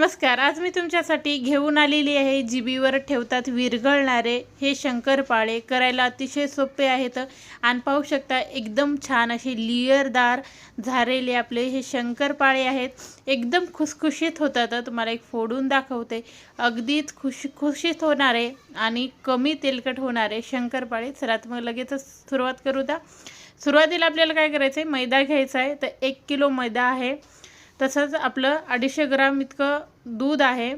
नमस्कार आज मी तुमच्यासाठी घेऊन आलेली आहे जिबीवर ठेवतात विरघळणारे हे शंकरपाळे करायला अतिशय सोपे आहेत आणि पाहू शकता एकदम छान असे लिअरदार झालेले आपले हे शंकरपाळे आहेत. एकदम खुसखुशीत होतात. तुम्हाला एक फोडून दाखवते. अगदीच खुशखुशीत होणारे आणि कमी तेलकट होणारे शंकरपाळे चला मग लगेचच सुरुवात करू द्या सुरुवातीला आपल्याला काय करायचं आहे मैदा घ्यायचा आहे तर एक किलो मैदा आहे. तसंच आपलं अडीचशे ग्राम इतकं दूध आहे.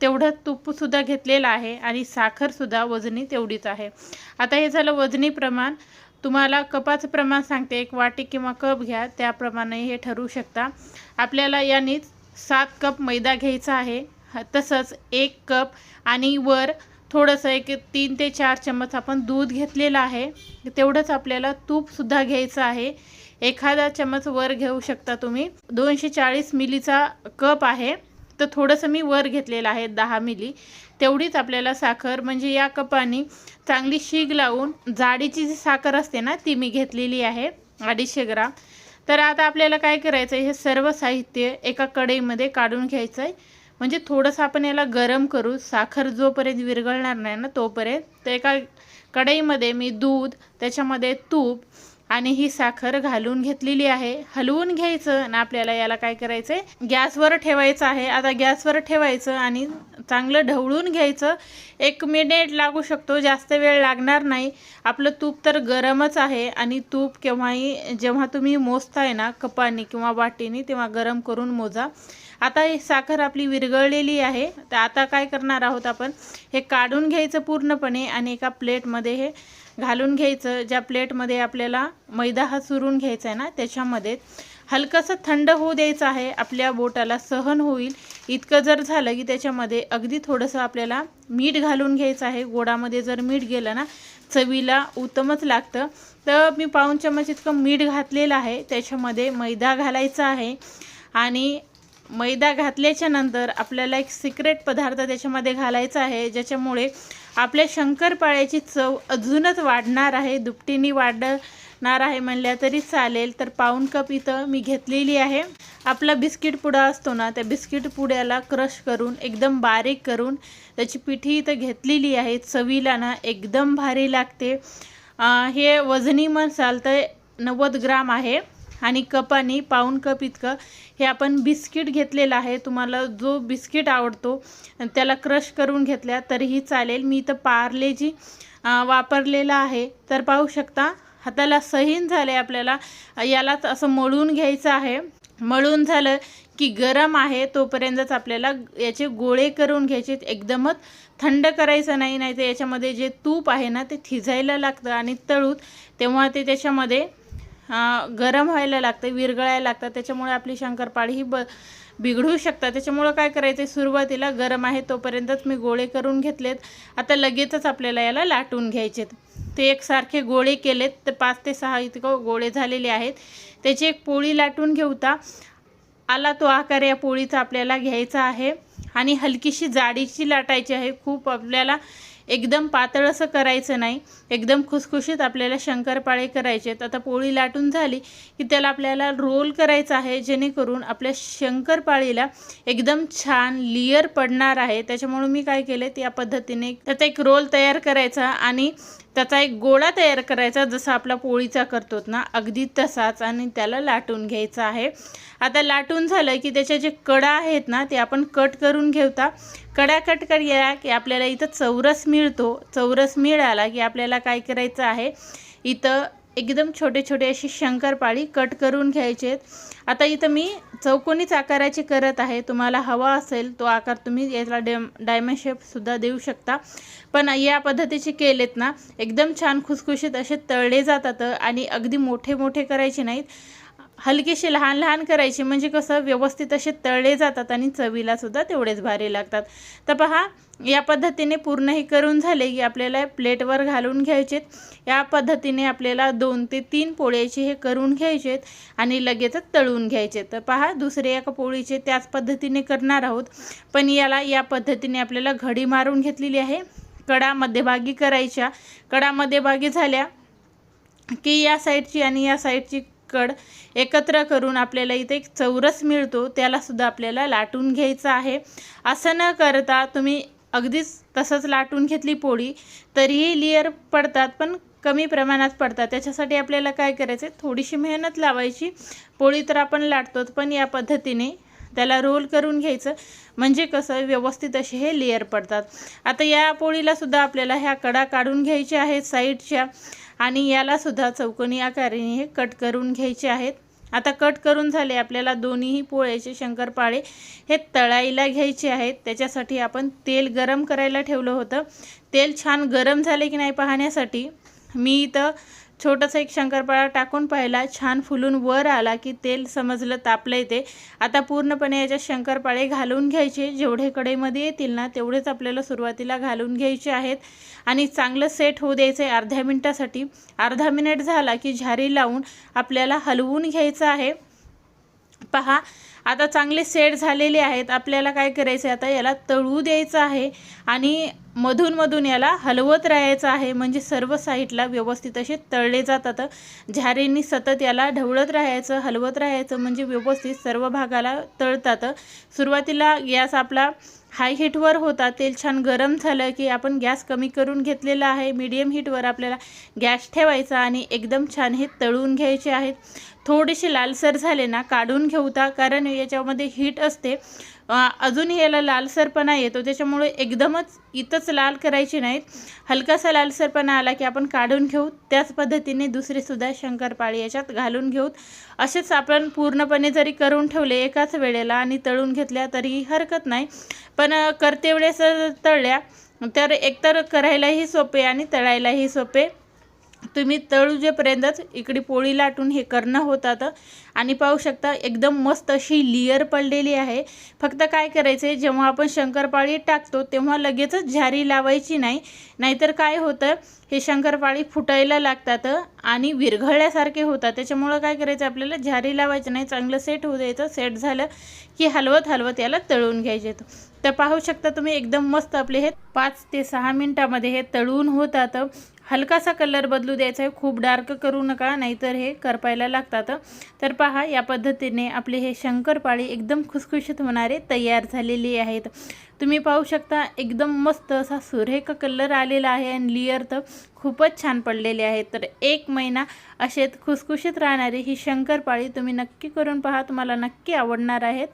तेवढं तूपसुद्धा घेतलेलं आहे आणि साखरसुद्धा वजनी तेवढीच आहे. आता हे झालं वजनी प्रमाण. तुम्हाला कपाचं प्रमाण सांगते. एक वाटी किंवा कप घ्या. त्याप्रमाणे हे ठरवू शकता. आपल्याला यानेच सात कप मैदा घ्यायचा आहे. ह- तसंच एक कप आणि वर थोडंसं एक तीन ते चार चम्मच आपण दूध घेतलेलं आहे. तेवढंच आपल्याला तूपसुद्धा घ्यायचं आहे. एखादा चमच वर घेऊ शकता तुम्ही. दोनशे चाळीस मिलीचा कप आहे. तर थोडंसं मी वर घेतलेलं आहे दहा मिली. तेवढीच आपल्याला साखर म्हणजे या कपाने चांगली शीग लावून जाडीची जी साखर असते ना ती मी घेतलेली आहे अडीचशे ग्राम. तर आता आपल्याला काय करायचं आहे हे सर्व साहित्य एका कढईमध्ये काढून घ्यायचं आहे म्हणजे थोडंसं आपण याला गरम करू. साखर जोपर्यंत विरघळणार नाही ना तोपर्यंत. तर एका कढईमध्ये मी दूध त्याच्यामध्ये तूप आणि ही साखर घालून घेतलेली आहे. हलवून घ्यायचं आणि आपल्याला याला काय करायचं आहे गॅसवर ठेवायचं आहे. आता गॅसवर ठेवायचं आणि चांगलं ढवळून घ्यायचं. एक मिनिट लागू शकतो जास्त वेळ लागणार नाही. आपलं तूप तर गरमच आहे आणि तूप केव्हाही जेव्हा तुम्ही मोजताय ना कपाने किंवा वाटीने तेव्हा गरम करून मोजा. आता ही साखर आपली विरघळलेली आहे. तर आता काय करणार आहोत आपण? हे काढून घ्यायचं पूर्णपणे आणि एका प्लेटमध्ये हे घालून घ्यायचं ज्या प्लेटमध्ये आपल्याला मैदा हा चुरून घ्यायचा आहे ना त्याच्यामध्ये हलकंसं थंड होऊ द्यायचं आहे आपल्या बोटाला सहन होईल. इतकं जर झालं की त्याच्यामध्ये अगदी थोडंसं आपल्याला मीठ घालून घ्यायचं आहे. गोडामध्ये जर मीठ गेलं ना चवीला उत्तमच लागतं. तर मी पाऊन चमच इतकं मीठ घातलेलं आहे. त्याच्यामध्ये मैदा घालायचा आहे. आणि मैदा घातल्याच्या नंतर आपल्याला एक सिक्रेट पदार्थ त्याच्यामध्ये घालायचा आहे ज्याच्यामुळे आपल्या शंकरपाळ्याची चव अजूनच वाढणार आहे. दुपटीने वाढणार आहे म्हणल्या तरी चालेल. तर पाऊन कप इथं मी घेतलेली आहे. आपला बिस्किट पुडा असतो ना त्या बिस्किट पुड्याला क्रश करून एकदम बारीक करून त्याची पिठी इथं घेतलेली आहे. चवीला ना एकदम भारी लागते. हे वजनी मसाल तर नव्वद ग्राम आहे. आणि कपानी पाऊन कप इतकं हे आपण बिस्किट घेतलेलं आहे. तुम्हाला जो बिस्किट आवडतो त्याला क्रश करून घेतल्या तरीही चालेल. मी इथं पार्लेजी अं, वापरलेलं आहे. तर पाहू शकता हाताला सहीन झाले आपल्याला. यालाच असं मळून घ्यायचं आहे. मळून झालं की गरम आहे तोपर्यंतच आपल्याला याचे गोळे करून घ्यायचे. एकदमच थंड करायचं नाही नाही तर याच्यामध्ये जे तूप आहे ना ते थिजायला लागतं आणि तळूत. तेव्हा ते त्याच्यामध्ये गरम व्हायला लागतं विरघळायला लागतं त्याच्यामुळे आपली शंकरपाळी ही ब बिघडू शकतात. त्याच्यामुळं काय करायचं सुरुवातीला गरम आहे तोपर्यंतच मी गोळे करून घेतलेत. आता लगेचच आपल्याला याला लाटून घ्यायचेत. ते एकसारखे गोळे केलेत तर पाच ते सहा इतकं गोळे झालेले आहेत. त्याची एक पोळी लाटून घेऊता आला तो आकार या पोळीचा आपल्याला घ्यायचा आहे. आणि हलकीशी जाडीची लाटायची आहे. खूप आपल्याला एकदम पातळ असं करायचं नाही. एकदम खुसखुशीत आपल्याला शंकरपाळे करायचे. आहेत आता पोळी लाटून झाली की त्याला आपल्याला रोल करायचं आहे. जेणेकरून आपल्या शंकरपाळीला एकदम छान लिअर पडणार आहे. त्याच्यामुळे मी काय केलं त्या पद्धतीने त्याचा एक रोल तयार करायचा आणि त्याचा एक गोळा तयार करायचा जसा आपला पोळीचा करतो ना अगदी तसाच आणि त्याला लाटून घ्यायचा आहे. आता लाटून झालं की त्याच्या जे कडा आहेत ना ते आपण कट करून घेवता कडा कट केल्या की आपल्याला इथं चौरस मिळतो. चौरस मिळाला की आपल्याला काय करायचं आहे? इथं एकदम छोटे छोटे अशी शंकरपाळी कट करून घ्यायचे आहेत आता इथं मी चौकोनीच आकाराची करत आहे. तुम्हाला हवा असेल तो आकार तुम्ही याला डेम डायमंड शेपसुद्धा देऊ शकता. पण या पद्धतीचे केलेत ना एकदम छान खुसखुशीत असे तळले जातात आणि अगदी मोठे मोठे करायचे नाहीत. हलकेसे लहान लहान करायचे म्हणजे कसं व्यवस्थित असे तळले जातात आणि चवीला सुद्धा तेवढेच भारी लागतात. तर पहा या पद्धतीने पूर्ण हे करून झाले की आपल्याला प्लेटवर घालून घ्यायचेत. या पद्धतीने आपल्याला दोन ते तीन पोळ्याचे हे करून घ्यायचेत आणि लगेचच तळून घ्यायचे. तर पहा दुसरे एका पोळीचे त्याच पद्धतीने करणार आहोत. पण याला या पद्धतीने आपल्याला घडी मारून घेतलेली आहे. कडा मध्यभागी करायच्या. कडा मध्यभागी झाल्या की या साईडची आणि या साईडची कड एकत्र करून आपल्याला इथे एक चौरस मिळतो त्यालासुद्धा आपल्याला लाटून घ्यायचं आहे. असं न करता तुम्ही अगदीच तसंच लाटून घेतली पोळी तरीही लेअर पडतात पण कमी प्रमाणात पडतात. त्याच्यासाठी आपल्याला काय करायचं आहे थोडीशी मेहनत लावायची. पोळी तर आपण लाटतोच पण या पद्धतीने त्याला रोल करून घ्यायचं. म्हणजे कसं व्यवस्थित असे हे लेअर पडतात. आता या पोळीला सुद्धा आपल्याला ह्या कडा काढून घ्यायच्या आहेत साईडच्या. आणि यालासुद्धा चौकोनी आकाराने हे कट करून घ्यायचे आहेत. आता कट करून झाले आपल्याला दोन्हीही पोळ्याचे शंकरपाळे हे तळायला घ्यायचे आहेत. त्याच्यासाठी आपण तेल गरम करायला ठेवलं होतं. तेल छान गरम झाले की नाही पाहण्यासाठी मी इथं छोटंसं एक शंकरपाळा टाकून पाहिला. छान फुलून वर आला की तेल समजलं तापलं ते आता पूर्णपणे याच्यात शंकरपाळे घालून घ्यायचे. जेवढे कडेमध्ये येतील ना तेवढेच आपल्याला सुरुवातीला घालून घ्यायचे आहेत. आणि चांगलं सेट होऊ द्यायचं आहे अर्ध्या मिनटासाठी. अर्धा मिनिट झाला की झारी लावून आपल्याला हलवून घ्यायचं आहे. पहा आता चांगले सेट झालेले आहेत. आपल्याला काय करायचं आहे आता याला तळू द्यायचं आहे. आणि मधून मधून याला हलवत राहायचं आहे. म्हणजे सर्व साईडला व्यवस्थित असे तळले जातात. झारेंनी सतत याला ढवळत राहायचं हलवत राहायचं. म्हणजे व्यवस्थित सर्व भागाला तळतात. सुरुवातीला गॅस आपला हाय हीटवर होता. तेल छान गरम झालं की आपण गॅस कमी करून घेतलेला आहे. मीडियम हीटवर आपल्याला गॅस ठेवायचा आणि एकदम छान हे तळून घ्यायचे आहेत. थोडेसे लालसर झाले ना काढून घेऊता कारण याच्यामध्ये हीट असते. अजूनही याला लालसरपणा येतो. त्याच्यामुळे एकदमच इथंच लाल करायचे नाहीत. हलकासा लालसरपणा आला की आपण काढून घेऊ. त्याच पद्धतीने दुसरीसुद्धा शंकरपाळी याच्यात घालून घेऊ. असेच आपण पूर्णपणे जरी करून ठेवले एकाच वेळेला आणि तळून घेतल्या तरी हरकत नाही. पण अ, करते वेळेस तळल्या तर एकतर करायलाही सोपे आणि तळायलाही सोपे. तुम्ही तळूजेपर्यंतच इकडे पोळी लाटून हे करणं होतात आणि पाहू शकता एकदम मस्त अशी लिअर पडलेली आहे. फक्त काय करायचं आहे जेव्हा आपण शंकरपाळी टाकतो तेव्हा लगेचच झारी लावायची नाही. नाहीतर काय होतं हे शंकरपाळी फुटायला लागतात आणि विरघळल्यासारखे होतात. त्याच्यामुळं काय करायचं आपल्याला झारी लावायचं नाही. चांगलं सेट होऊ द्यायचं. सेट झालं की हलवत हलवत याला तळून घ्यायचे. तर पाहू शकता तुम्ही एकदम मस्त आपले हे पाच ते सहा मिनटामध्ये हे तळून होतात. हलकासा कलर बदलू द्यायचा आहे. खूप डार्क करू नका नाहीतर हे करपायला लागतात. तर पहा या पद्धतीने आपले हे शंकरपाळी एकदम खुसखुशीत होणारे तयार झालेले आहेत. तुम्ही पाहू शकता एकदम मस्त असा सुरेख कलर आलेला आहे आणि लिअर तर खूपच छान पडलेले आहेत. तर एक महिना असेच खुसखुशीत राहणारी ही शंकरपाळी तुम्ही नक्की करून पहा. तुम्हाला नक्की आवडणार आहेत.